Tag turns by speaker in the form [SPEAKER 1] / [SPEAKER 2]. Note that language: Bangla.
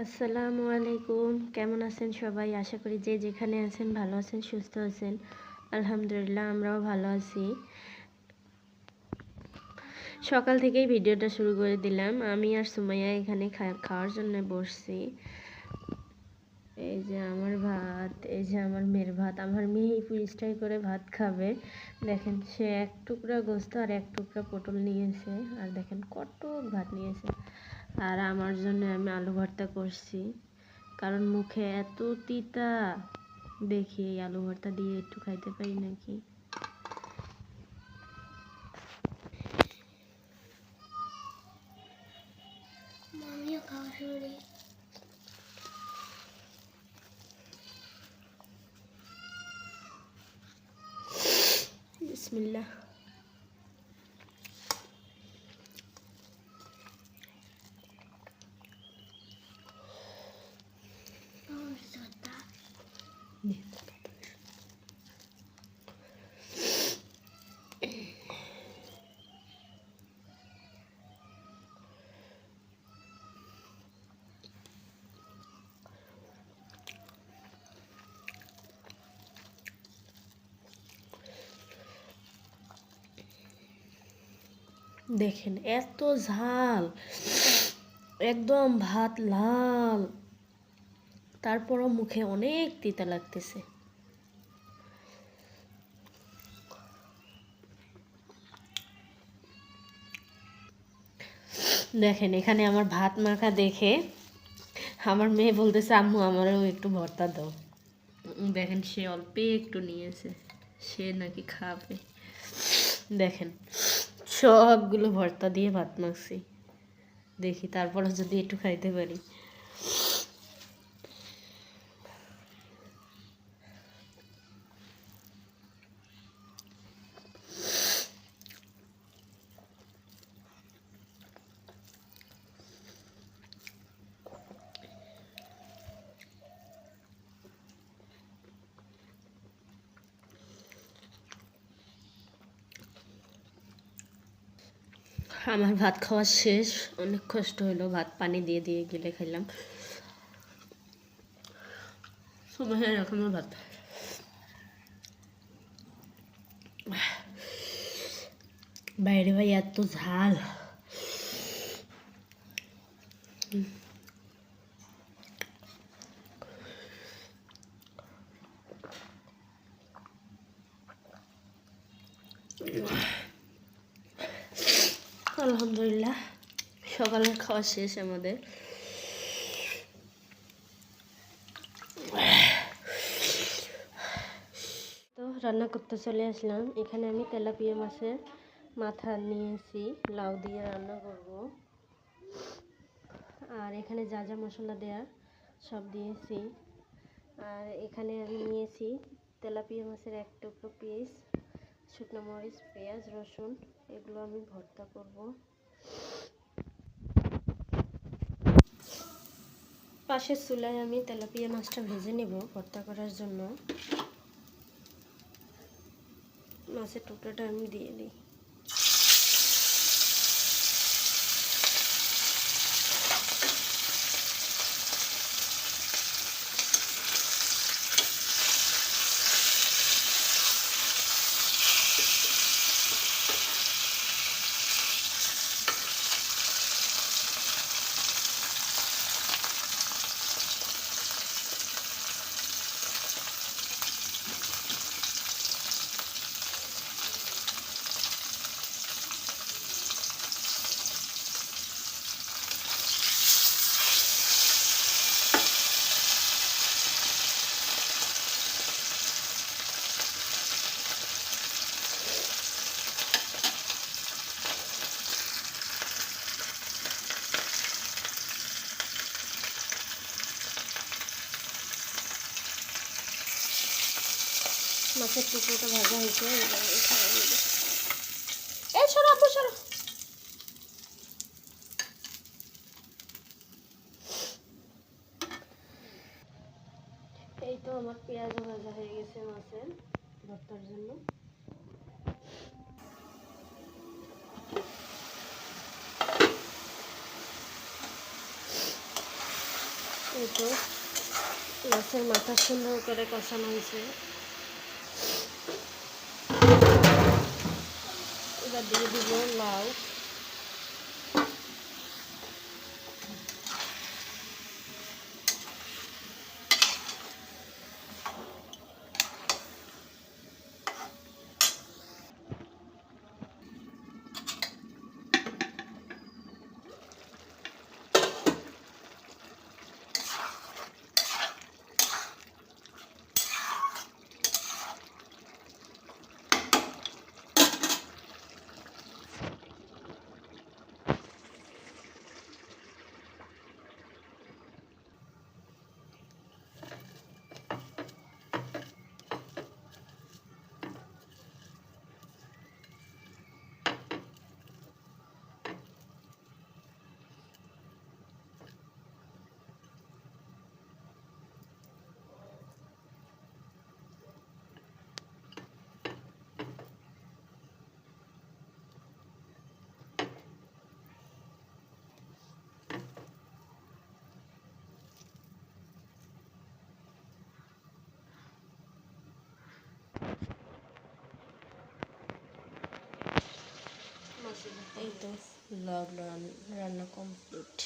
[SPEAKER 1] আসসালামু আলাইকুম। কেমন আছেন সবাই? আশা করি যে যেখানে আছেন ভালো আছেন, সুস্থ আছেন। আলহামদুলিল্লাহ, আমরাও ভালো আছি। সকাল থেকেই ভিডিওটা শুরু করে দিলাম। আমি আর সুমাইয়া এখানে খাওয়ার জন্য বসছি। এই যে আমার ভাত, এই যে আমার মেয়ের ভাত। আমার মেয়ে ফ্রিজটাই করে ভাত খাবে। দেখেন, সে এক টুকরা গোস্ত আর এক টুকরা পটল নিয়েছে। আর দেখেন কত ভাত নিয়েছে। আর আমার জন্য আমি আলু ভর্তা করছি। কারণ মুখে এত তিতা। দেখি এই আলু ভর্তা দিয়ে একটু খাইতে পারি নাকি? বিসমিল্লাহ
[SPEAKER 2] আমার সত্তা
[SPEAKER 1] দেখেন, এত ঝাল, একদম ভাত লাল। তারপরও মুখে অনেক তিতা লাগতেছে। দেখেন, এখানে আমার ভাত মাখা দেখে আমার মেয়ে বলতেছে, আম্মু, আমারও একটু ভর্তা দাও। দেখেন, সে অল্পে একটু নিয়েছে। সে নাকি খাবে। দেখেন সবগুলো ভর্তা দিয়ে ভাত মাখছি। দেখি তারপরে যদি একটু খাইতে পারি। আমার ভাত খাওয়া শেষ। অনেক কষ্ট হলো, ভাত পানি দিয়ে দিয়ে গেলে খাইলাম। সময় এরকমও ভাত। বাইরে ভাই, এত ঝাল। আলহামদুলিল্লাহ, সকালের খাওয়া শেষ আমাদের। তো রান্না করতে চলে আসলাম। এখানে আমি তেলাপিয়া মাছের মাথা নিয়েছি, লাউ দিয়ে রান্না করব। আর এখানে যা যা মশলা দেয়া, সব দিয়েছি। আর এখানে আমি নিয়েছি তেলাপিয়া মাছের এক টুকরো পিস শুকনো মরিচ, পেঁয়াজ, রসুন। এগুলো আমি ভর্তা করব। পাশের চুলায় আমি তেলাপিয়া মাছটা ভেজে নেব ভর্তা করার জন্য। মাছের টুকরাটা আমি দিয়ে দিই। মাছের টুকরোটা ভাজা হয়েছে, এই সরো আপু, সরো। এই তো আমার পেঁয়াজ ভাজা হয়ে গেছে মাছের ভর্তার জন্য। এই তো মাছের মাথা সুন্দর করে কষানো হয়েছে। দিয়ে দিব লাউ এই তো লাউ রান্না কমপ্লিট